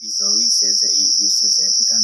Izoi seze igisezepika.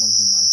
Oh, 买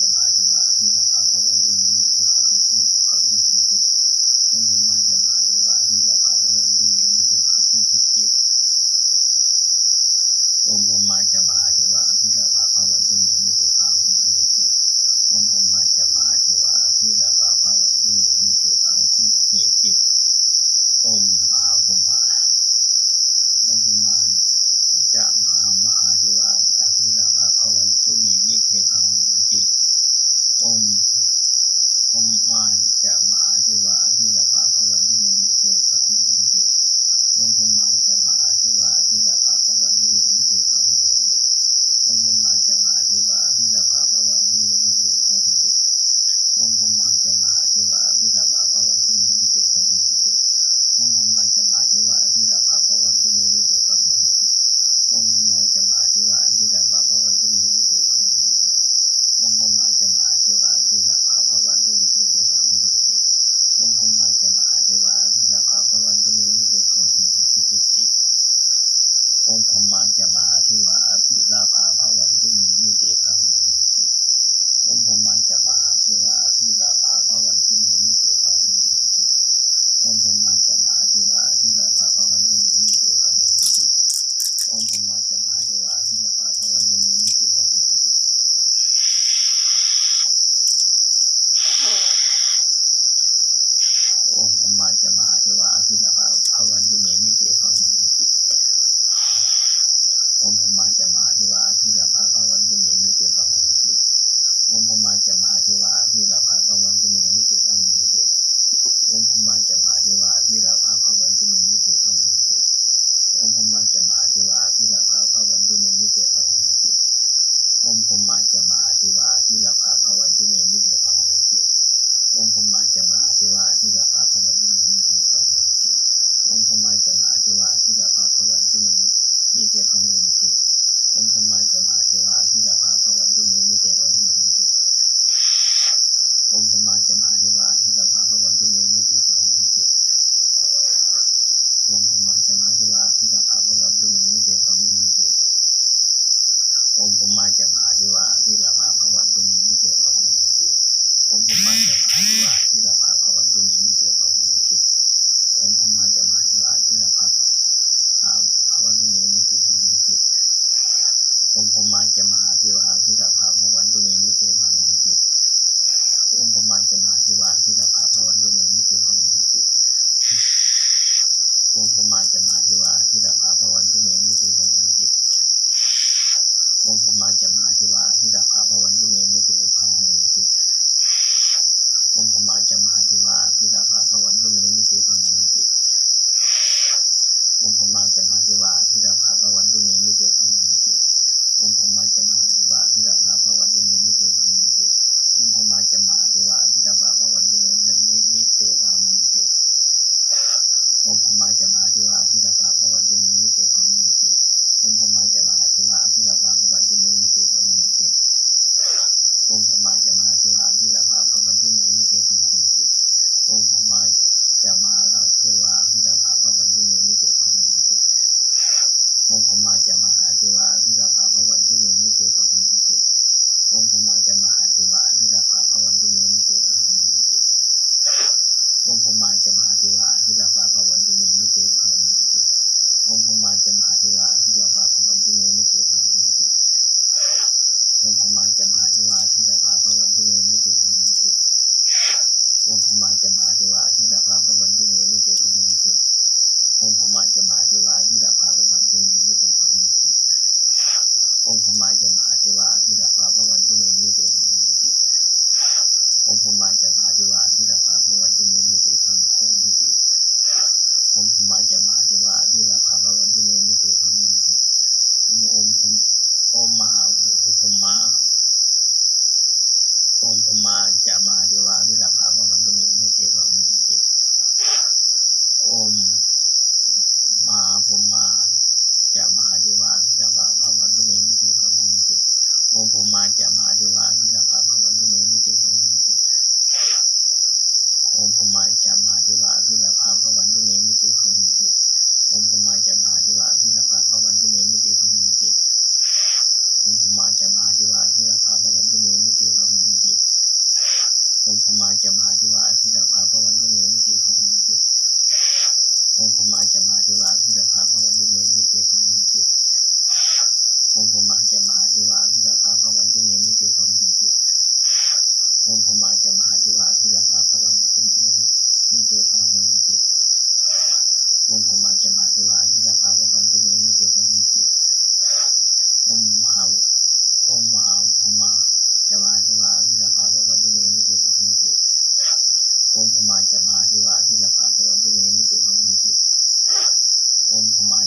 จะมาธิวาที่ลาภาพระมันก็มีที่เความมีติองค์พม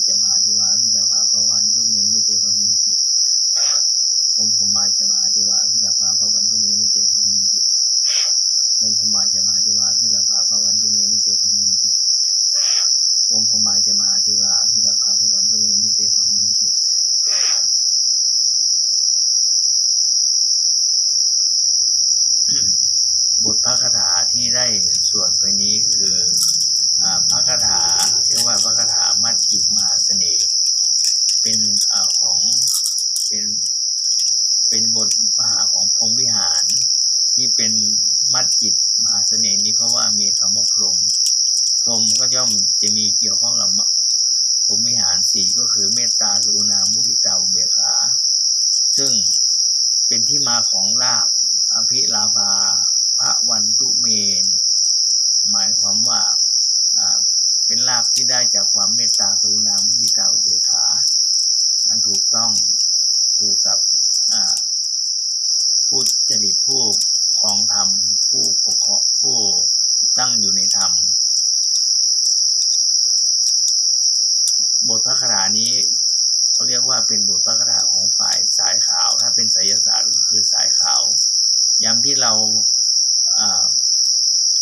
าจ่มหานิ เป็นอของเป็นเป็นบทมหาของพรมวิหาร ที่เป็นมัดจิตมหาเสน่ห์นี้เพราะว่ามีคำว่าพรมพรมก็ย่อมจะมีเกี่ยวข้องกับพรมวิหารสี่ก็คือเมตตาสุนามุทิตาเบขา ซึ่งเป็นที่มาของลาภอภิลาภาพระวันตุเมนหมายความว่าเป็นลาภที่ได้จากความเมตตากรุนามุทิตาอุเบกขา อันถูกต้องถูกกับผู้จริตผู้ครองธรรมผู้ปกครองผู้ตั้งอยู่ในธรรม บทพระคาถานี้เขาเรียกว่าเป็นบทพระคาถาของฝ่ายสายขาว ถ้าเป็นไสยศาสตร์ก็คือสายขาวย้ำที่เรา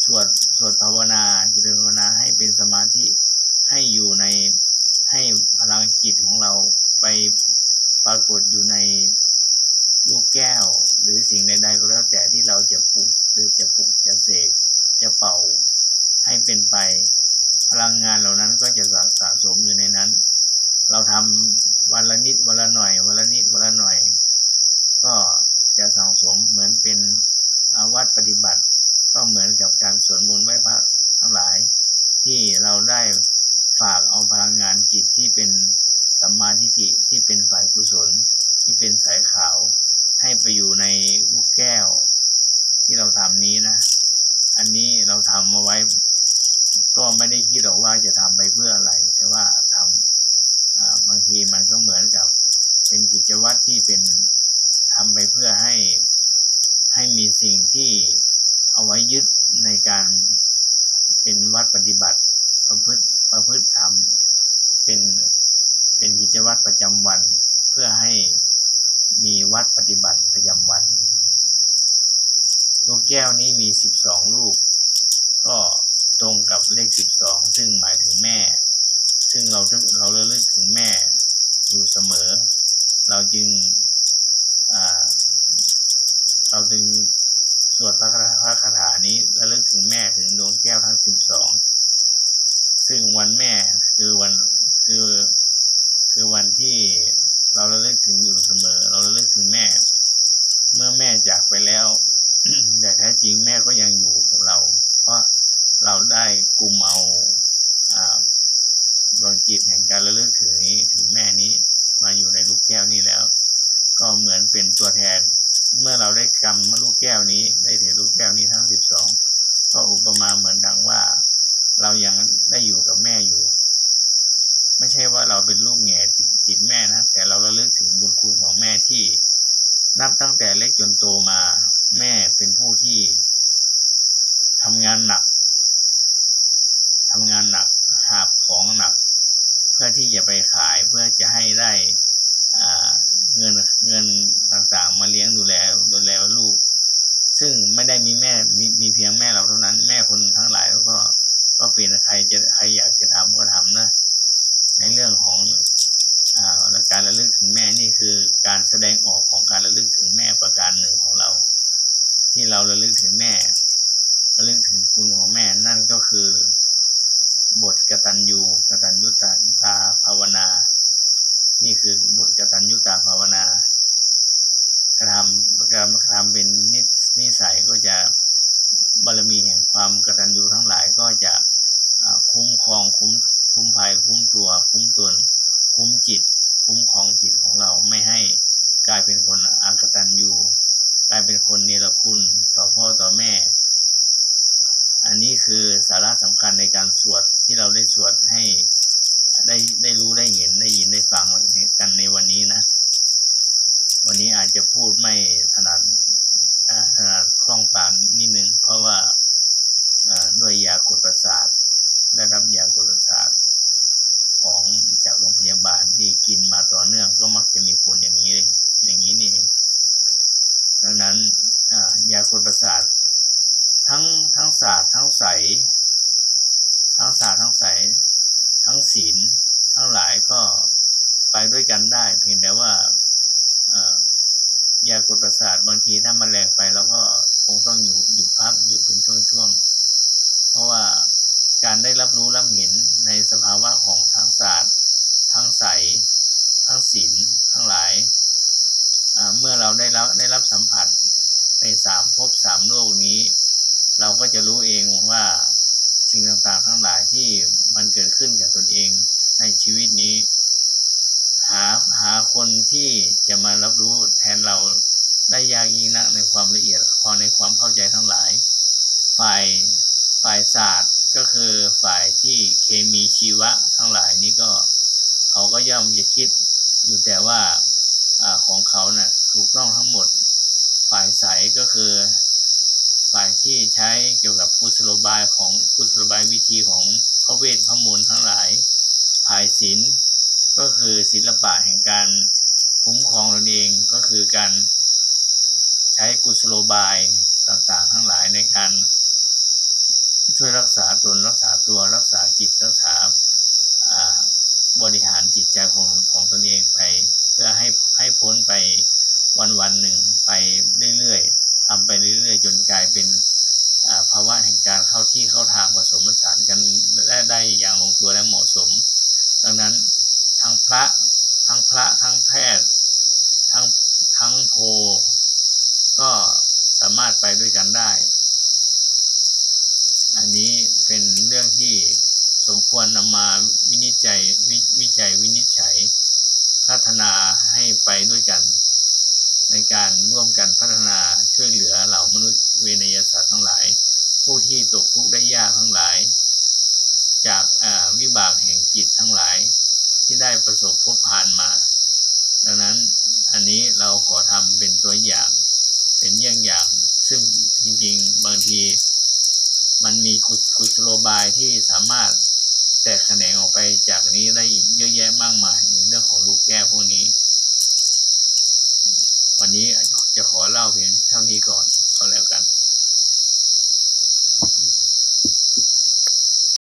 สวดสวดภาวนาเจริญภาวนาให้เป็นสมาธิให้อยู่ในให้พลังจิตของเรา ไปปรากฏอยู่ในลูกแก้ว หรือสิ่งใดๆก็แล้วแต่ที่เราจะปลูกหรือจะปลูกจะเสกจะเป่าให้เป็นไปพลังงานเหล่านั้นก็จะสะสะสมอยู่ในนั้น เราทำวันละนิดวันละหน่อยวันละนิดวันละหน่อย ก็จะสะสมเหมือนเป็นอาวัตปฏิบัติ ก็เหมือนกับการสวดมนต์ไหว้พระทั้งหลาย ที่เราได้ฝากเอาพลังงานจิตที่เป็น สัมมาทิฏฐิที่เป็นฝ่ายกุศลที่เป็นสายขาวให้ไปอยู่ในลูกแก้ว ที่เราทำนี้นะ อันนี้เราทำมาไว้ ก็ไม่ได้คิดหรอกว่าจะทำไปเพื่ออะไร แต่ว่าทำบางทีมันก็เหมือนกับเป็นกิจวัตรที่เป็นทำไปเพื่อให้ให้มีสิ่งที่เอาไว้ยึดในการเป็นวัดปฏิบัติประพฤติประพฤติธรรมเป็น เป็นกิจวัตรประจำวัน เพื่อให้มีวัดปฏิบัติประจำวัน ลูกแก้วนี้มีสิบสองลูก ก็ตรงกับเลขสิบสองซึ่งหมายถึงแม่ ซึ่งเราทึกเราระลึกถึงแม่อยู่เสมอ เราจึงเราจึงสวดพระคาถานี้ระลึกถึงแม่ถึงดวงแก้วทั้งสิบสองซึ่งวันแม่คือวันคือ คือวันที่เราระลึกถึงอยู่เสมอ เราระลึกถึงแม่ เมื่อแม่จากไปแล้วแต่แท้จริงแม่ก็ยังอยู่กับเรา เพราะเราได้กลุ่มเอาดวงจิตแห่งการระลึกถึงนี้ถึงแม่นี้มาอยู่ในลูกแก้วนี้แล้ว ก็เหมือนเป็นตัวแทน เมื่อเราได้กำลูกแก้วนี้ ได้ถือลูกแก้วนี้ทั้งสิบสองก็อุปมาเหมือนดังว่า เรายังได้อยู่กับแม่อยู่ ไม่ใช่ว่าเราเป็นลูกแง่ติดติดแม่นะ แต่เราระลึกถึงบุญคุณของแม่ที่นับตั้งแต่เล็กจนโตมา แม่เป็นผู้ที่ทำงานหนักทำงานหนักหาบของหนัก เพื่อที่จะไปขายเพื่อจะให้ได้อ่าเงินเงินต่างๆ มาเลี้ยงดูแลดูแลลูก ซึ่งไม่ได้มีแม่มีมีเพียงแม่เราเท่านั้น แม่คนทั้งหลายแล้วก็ก็เป็นใครจะใครอยากจะทำก็ทำนะ ในเรื่องของอ่าการระลึกถึงแม่นี่คือการแสดงออกของการระลึกถึงแม่ประการหนึ่งของเรา ที่เราระลึกถึงแม่ระลึกถึงคุณของแม่นั่นก็คือ บทกตัญญูกตัญญูตาตาภาวนา นี่คือบทกตัญญูตาภาวนากระทำกระทำกระทำเป็นนิสนิสัยก็จะบารมีแห่งความกตัญญูทั้งหลายก็จะคุ้มครองคุ้ม คุ้มภัยคุ้มตัว คุ้มตน คุ้มจิต คุ้มครองจิตของเราไม่ให้กลายเป็นคนอากตัญญูกลายเป็นคนเนรคุณต่อพ่อต่อแม่ อันนี้คือสาระสำคัญในการสวดที่เราได้สวดให้ได้ได้รู้ได้เห็นได้ยินได้ฟังกันในวันนี้นะ วันนี้อาจจะพูดไม่ถนัดถนัดคล่องปากนิดนึงเพราะว่าอ่าด้วยยากดประสาทได้รับยากดประสาท ของจากโรงพยาบาลที่กินมาต่อเนื่องก็มักจะมีผลอย่างนี้เลยอย่างนี้นี่เองดังนั้นยากดประสาททั้งทั้งศาสตร์ทั้งใสทั้งศาสตร์ทั้งใสทั้งศีลทั้งหลายก็ไปด้วยกันได้ เพียงแต่ว่ายากดประสาทบางทีถ้ามันแรงไปเราก็คงต้องอยู่อยู่พักอยู่เป็นช่วงๆเพราะว่า การได้รับรู้รับเห็นในสภาวะของทั้งศาสตร์ ทั้งใส ทั้งศีลทั้งหลาย เมื่อเราได้รับได้รับสัมผัสในสามภพสามโลกนี้ เราก็จะรู้เองว่าสิ่งต่างๆทั้งหลายที่มันเกิดขึ้นกับตนเองในชีวิตนี้ หาหาคนที่จะมารับรู้แทนเราได้ยากยิ่งนักในความละเอียดพอในความเข้าใจทั้งหลาย ฝ่ายฝ่ายศาสตร์ ก็คือฝ่ายที่เคมีชีวะทั้งหลายนี้ก็เขาก็ย่อมจะคิดอยู่แต่ว่าอของเขาเนะ่ะถูกต้องทั้งหมด ฝ่ายใสก็คือฝ่ายที่ใช้เกี่ยวกับกุศโลบายของกุศโลบายวิธีของพระเวทพระมนต์ทั้งหลายฝ่ายศีลก็คือศิลปะแห่งการคุ้มครองตนเองก็คือการใช้กุศโลบายต่างๆ ทั้งหลายในการ ช่วยรักษาตนรักษาตัวรักษาจิตรักษาบริหารจิตใจของของตนเองไป เพื่อให้ให้พ้นไปวันวันหนึ่งไปเรื่อยๆทำไปเรื่อยๆ จนกลายเป็นภาวะแห่งการเข้าที่เข้าทางผสมผสานกันได้ได้อย่างลงตัวและเหมาะสม ดังนั้นทั้งพระทั้งพระทั้งแพทย์ทั้งทั้งโพก็สามารถไปด้วยกันได้ เป็นเรื่องที่สมควรนำมาวินิจฉัยวิวิจัยวินิจฉัย พัฒนาให้ไปด้วยกัน ในการร่วมกันพัฒนาช่วยเหลือเหล่ามนุษย์เวนยศาสตว์ทั้งหลาย ผู้ที่ตกทุกข์ได้ยากทั้งหลาย จากวิบากแห่งจิตทั้งหลาย ที่ได้ประสบพบผ่านมา ดังนั้นอันนี้เราขอทำเป็นตัวอย่าง เป็นเยี่ยงอย่าง ซึ่งจริงๆ บางที มันมีกุศกุศโลบายที่สามารถแตกแขนงออกไปจากนี้ได้อีกเยอะแยะมากมายในเรื่องของลูกแก้วพวกนี้ วันนี้จะขอเล่าเพียงเท่านี้ก่อน